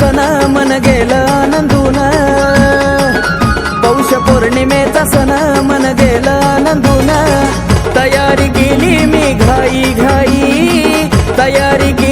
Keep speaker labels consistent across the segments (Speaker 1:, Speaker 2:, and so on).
Speaker 1: सण मन गेलं आनंदून पौष पौर्णिमेचा सण मन गेलं आनंदून तयारी केली मी घाई घाई. तयारी केली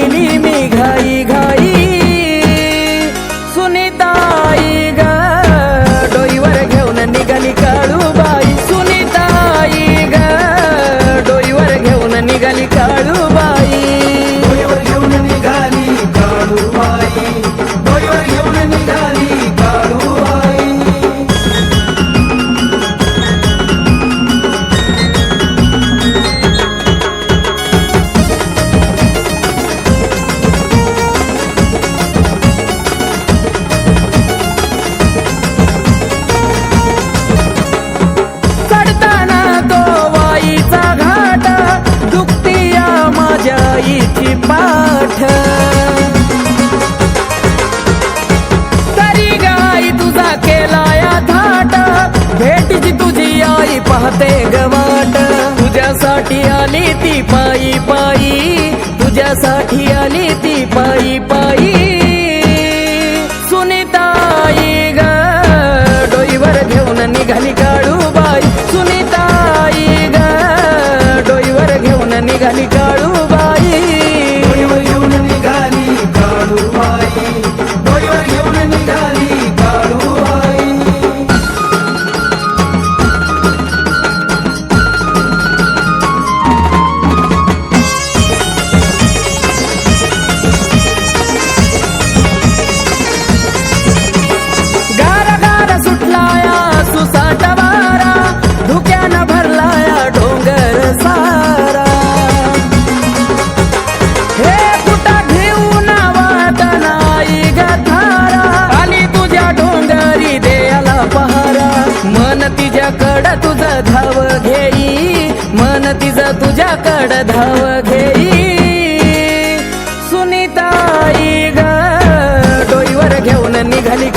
Speaker 1: पाहते गवाट. तुझ्यासाठी आली ती पायी पायी. तुझ्यासाठी आली ती पायी पायी. सुनीताई ग डोईवर घेऊन निघाली काळूबाई. सुनीताई ग डोईवर घेऊन निघाली काळू
Speaker 2: तुझ्याकड धाव घेई. सुनीताई ग डोईवर घेऊन निघाली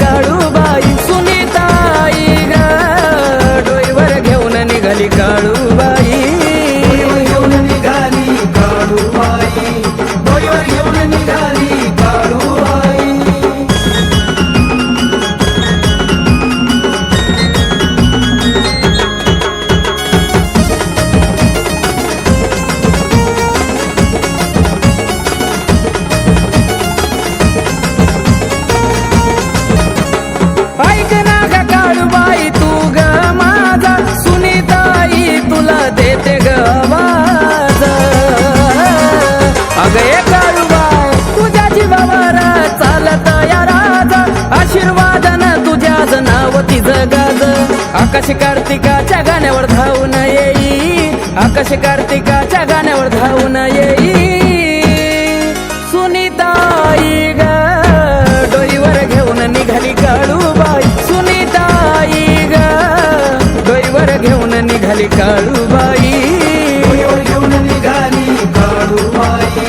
Speaker 1: आकाश कार्तिकाच्या गाण्यावर धावून येई. आकाश कार्तिकाच्या गाण्यावर धावून येई. सुनीताई ग डोईवर घेऊन निघाली काळूबाई. सुनीताई ग डोईवर घेऊन निघाली काळूबाई.
Speaker 2: डोईवर घेऊन निघाली काळूबाई.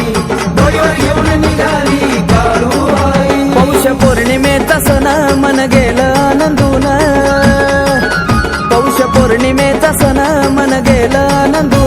Speaker 2: डोईवर घेऊन निघाली काळूबाई.
Speaker 1: पौष पौर्णिमेचा सण मन गेला. ವಾಸನ ಮನಗೆಲ ನಂದು